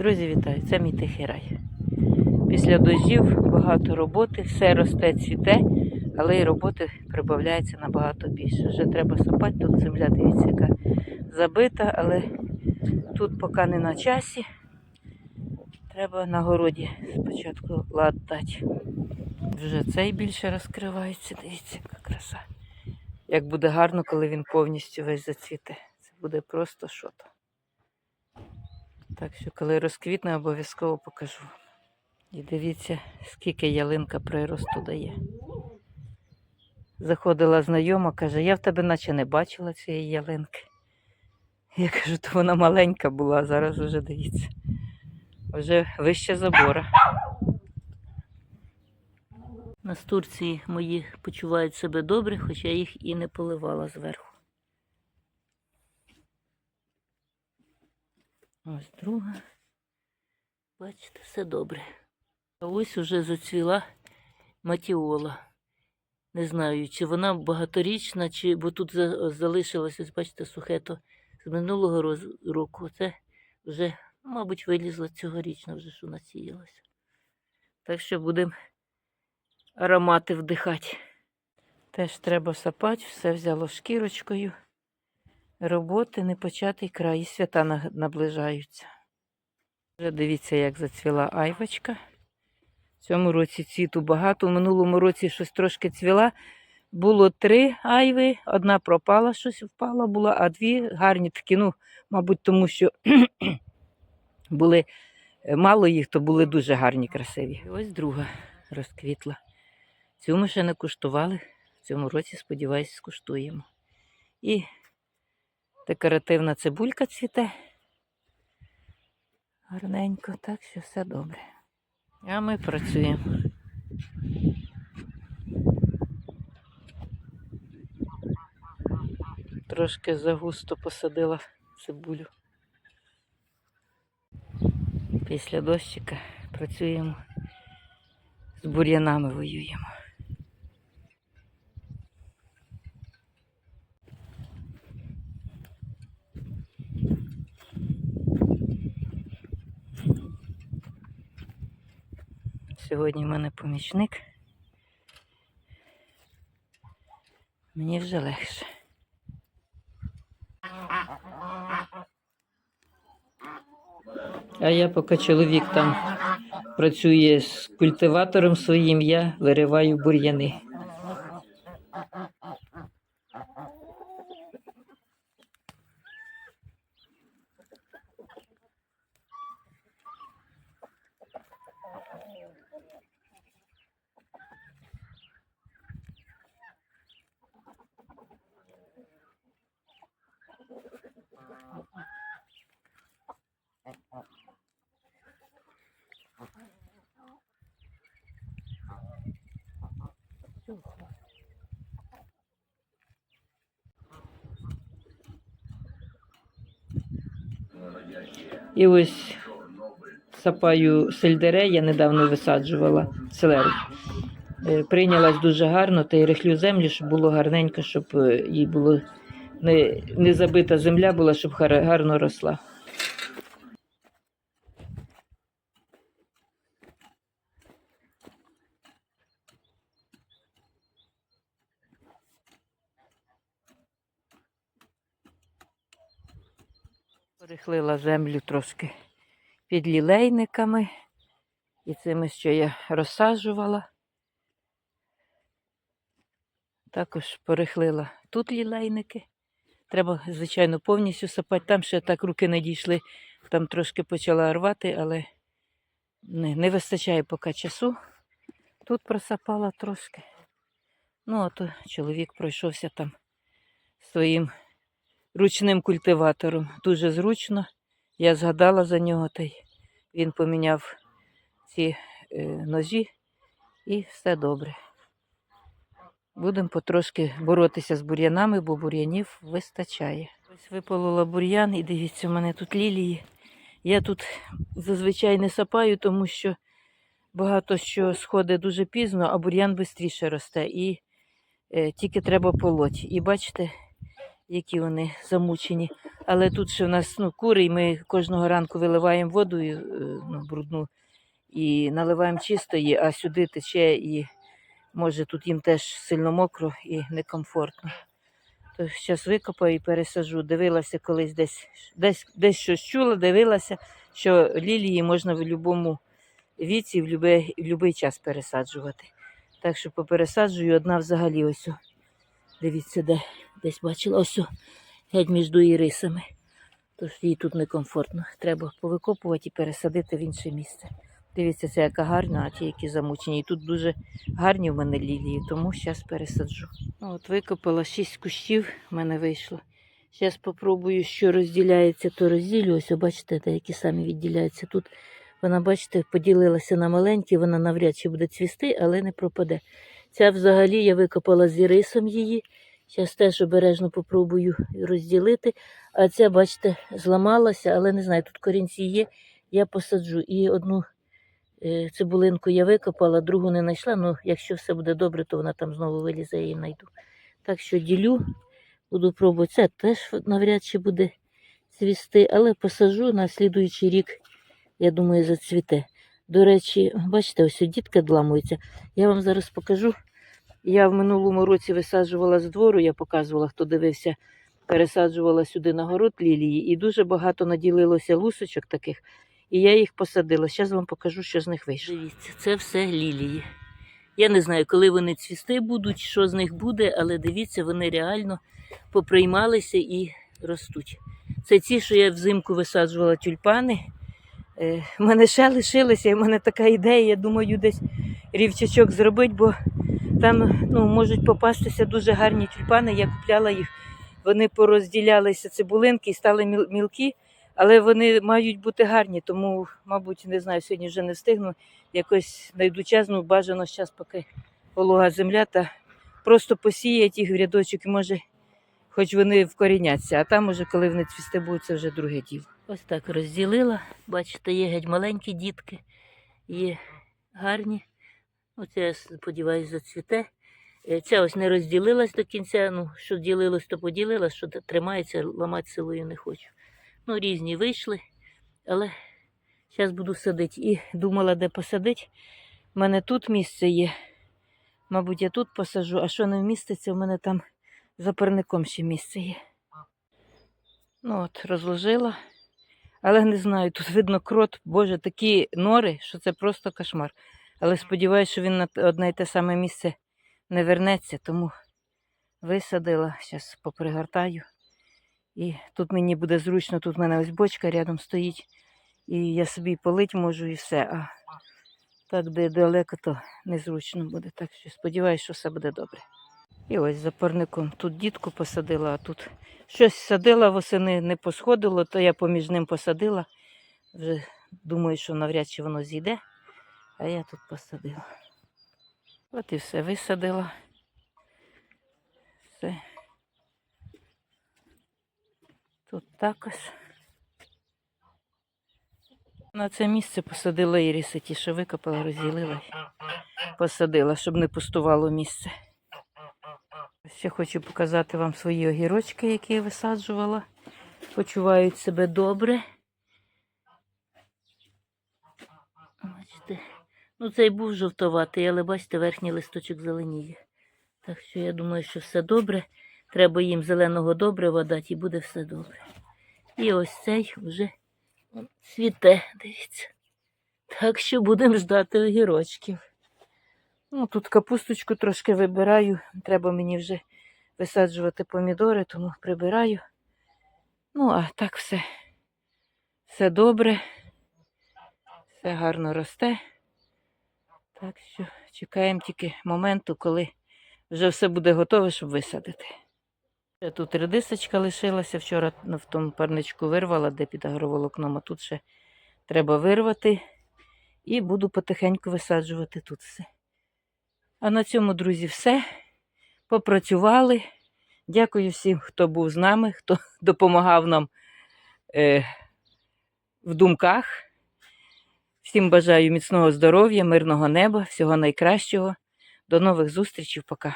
Друзі, вітаю! Це мій тихий рай. Після дощів багато роботи, все росте, цвіте, але і роботи прибавляється набагато більше. Вже треба сапати, тут земля, дивіться, яка забита, але тут поки не на часі. Треба на городі спочатку лад дати. Вже цей більше розкривається, дивіться, яка краса. Як буде гарно, коли він повністю весь зацвіте. Це буде просто шото. Так що, коли розквітне, обов'язково покажу. І дивіться, скільки ялинка приросту дає. Заходила знайома, каже, я в тебе наче не бачила цієї ялинки. Я кажу, то вона маленька була, а зараз вже дивіться. Вже вище забора. Настурції мої почувають себе добре, хоча їх і не поливала зверху. Ось друга. Бачите, все добре. А ось уже зацвіла матіола. Не знаю, чи вона багаторічна, чи бо тут за- залишилося, бачите, сухето з минулого року. Це вже, мабуть, вилізла цьогорічно, вже що насіялася. Так що будемо аромати вдихати. Теж треба сапати, все взяло шкірочкою. Роботи не початий край, і свята наближаються. Вже дивіться, як зацвіла айвочка. В цьому році цвіту багато. У минулому році щось трошки цвіла. Було три айви, одна пропала, щось впала була, а дві гарні такі, ну, мабуть, тому що були е, мало їх, то були дуже гарні, красиві. І ось друга розквітла. Цю ми ще не куштували. В цьому році, сподіваюся, скуштуємо. І декоративна цибулька цвіте. Гарненько, так що все добре. А ми працюємо. Трошки загусто посадила цибулю. Після дощика працюємо з бур'янами воюємо. Сьогодні в мене помічник. Мені вже легше. А я поки чоловік там працює з культиватором своїм, я вириваю бур'яни. І ось сапаю сельдере, я недавно висаджувала селеру. Е, Прийнялась дуже гарно, та й рихлю землю, щоб було гарненько, щоб е, їй було не, не забита земля була, щоб гарно росла. Порихлила землю трошки під лілейниками і цими, що я розсаджувала. Також порихлила тут лілейники. Треба, звичайно, повністю сапати. Там ще так руки не дійшли, там трошки почала рвати, але не, не вистачає поки часу. Тут просапала трошки. Ну, а то чоловік пройшовся там своїм ручним культиватором. Дуже зручно. Я згадала за нього, та й він поміняв ці е, ножі і все добре. Будемо потрошки боротися з бур'янами, бо бур'янів вистачає. Ось виполола бур'ян і дивіться, у мене тут лілії. Я тут зазвичай не сапаю, тому що багато що сходить дуже пізно, а бур'ян швидше росте. І е, тільки треба полоть. І бачите, які вони замучені. Але тут ще в нас ну, кури, і ми кожного ранку виливаємо воду е, ну, брудну і наливаємо чистої, а сюди тече і може тут їм теж сильно мокро і некомфортно. То зараз викопаю і пересажу. Дивилася колись десь, десь, десь щось чула, дивилася, що лілії можна в будь-якому віці, в будь-який в час пересаджувати. Так що попересаджую одна взагалі ось. Дивіться, де десь бачила ось геть між ірисами. Тож їй тут некомфортно. Треба повикопувати і пересадити в інше місце. Дивіться, це яка гарна, а ті, які замучені. І тут дуже гарні в мене лілії, тому зараз пересаджу. Ну, от викопала шість кущів, в мене вийшло. Зараз спробую, що розділяється, то розділю. Ось, бачите, деякі самі відділяються. Тут вона, бачите, поділилася на маленькі, вона навряд чи буде цвісти, але не пропаде. Ця взагалі я викопала з ірисом її. Зараз теж обережно попробую розділити. А ця, бачите, зламалася, але не знаю, тут корінці є. Я посаджу. І одну е, цибулинку я викопала, другу не знайшла. Ну, якщо все буде добре, то вона там знову вилізе, я її знайду. Так що ділю, буду пробувати. Це теж навряд чи буде цвісти, але посаджу на слідуючий рік, я думаю, зацвіте. До речі, бачите, ось дітки дламуються. Я вам зараз покажу. Я в минулому році висаджувала з двору, я показувала, хто дивився, пересаджувала сюди на город лілії, і дуже багато наділилося лусочок таких, і я їх посадила. Зараз вам покажу, що з них вийшло. Дивіться, це все лілії. Я не знаю, коли вони цвісти будуть, що з них буде, але дивіться, вони реально поприймалися і ростуть. Це ті, що я взимку висаджувала тюльпани. Е, мене ще лишилися, і в мене така ідея, я думаю, десь рівчачок зробити, бо там ну, можуть попастися дуже гарні тюльпани. Я купляла їх, вони порозділялися цибулинки і стали мілкі, але вони мають бути гарні, тому, мабуть, не знаю, сьогодні вже не встигну. Якось знайду час, ну бажано зараз, поки волога земля, та просто посіять їх в рядочок і може, хоч вони вкоріняться, а там уже, коли вони цвісти будуть, це вже друге діло. Ось так розділила. Бачите, є геть маленькі дітки, є гарні. Оце, я сподіваюся, зацвіте. Е, Ця ось не розділилась до кінця. Ну, що ділилось, то поділилась, що тримається, ламати силою не хочу. Ну, різні вийшли, але зараз буду садити. І думала, де посадити. У мене тут місце є. Мабуть, я тут посаджу, а що не вміститься, у мене там за парником ще місце є. Ну от, розложила. Але не знаю, тут видно крот, боже, такі нори, що це просто кошмар. Але сподіваюся, що він на одне й те саме місце не вернеться, тому висадила, зараз попригортаю. І тут мені буде зручно, тут в мене ось бочка рядом стоїть, і я собі полить можу і все. А так, де далеко, то незручно буде. Так що сподіваюся, що все буде добре. І ось за парником тут дітку посадила, а тут щось садила восени, не посходило, то я поміж ним посадила. Вже думаю, що навряд чи воно зійде, а я тут посадила. От і все висадила. Все. Тут також. На це місце посадила іріси, ті, що викопала, розділила, посадила, щоб не пустувало місце. Ще хочу показати вам свої огірочки, які я висаджувала. Почувають себе добре. Бачите. Ну, цей був жовтоватий, але бачите, верхній листочок зеленіє. Так що я думаю, що все добре. Треба їм зеленого добрива дати і буде все добре. І ось цей вже цвіте, дивіться. Так що будемо ждати огірочків. Ну, тут капусточку трошки вибираю. Треба мені вже висаджувати помідори, тому прибираю. Ну, а так все. Все добре. Все гарно росте. Так що чекаємо тільки моменту, коли вже все буде готове, щоб висадити. Тут редисочка лишилася. Вчора в тому парничку вирвала, де під агроволокном, а тут ще треба вирвати. І буду потихеньку висаджувати тут все. А на цьому, друзі, все. Попрацювали. Дякую всім, хто був з нами, хто допомагав нам е, в думках. Всім бажаю міцного здоров'я, мирного неба, всього найкращого. До нових зустрічей. Пока.